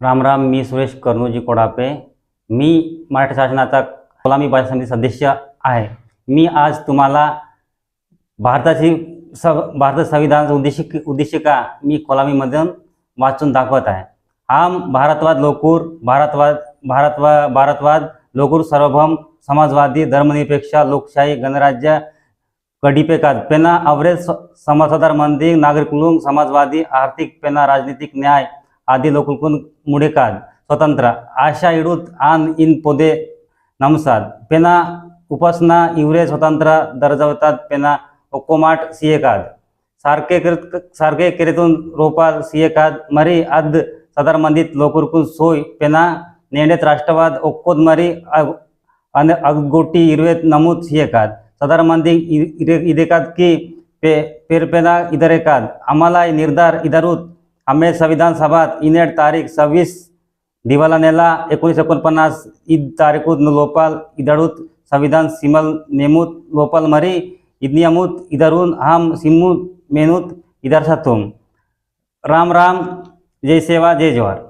राम राम मी सुरेश कर्नूजी कोडापे. मी मराठी शासनाचा कोलामी भाषा समिती सदस्य आहे. मी आज तुम्हाला भारताची स भारत संविधानाचा उद्देशिक उद्देशिका मी कोलामीमधून वाचून दाखवत आहे. आम भारतवाद लोकूर भारतवाद भारतवा भारतवाद लोकूर सार्वभौम समाजवादी धर्मनिरपेक्ष लोकशाही गणराज्य कडिपेकात पेना अवरेज समाजसदार मंदी नागरिकुलुंग समाजवादी आर्थिक पेना राजनीतिक न्याय आदि ಕುಲ್ಕುನ್ ಮುಡಿಕಾದ್ स्वतंत्र आशा इडुत आन इन पोदे नमसाद पेना उपासना इवरे स्वतंत्र दर्जवतात पेना ओकोमाट सिएकाद. सारखे कृत सारखे किरेतून रोपा सिएकाद मरी अद सदरमंदीत लोकुरकून सोय पेना नेंडेत राष्ट्रवाद ओक्कोद मरी अग अगोटी इरवेत नमूद सिएकाद. सदरमंदी इदेकाद की पे पेरपेना इदरेकाद. आम्हाला निर्धार इदारूत आम्ही संविधान सभात इनेट तारीख सव्वीस दिवाला नेला एकोणीस एकोणपन्नास ईद तारीखूत लोपाल इदळूत संविधान सिमल नेमूत लोपाल मरी इदनियमूत इदरून हम सिमूत मेनूत इधर सातुम राम राम जय सेवा जय जवाहर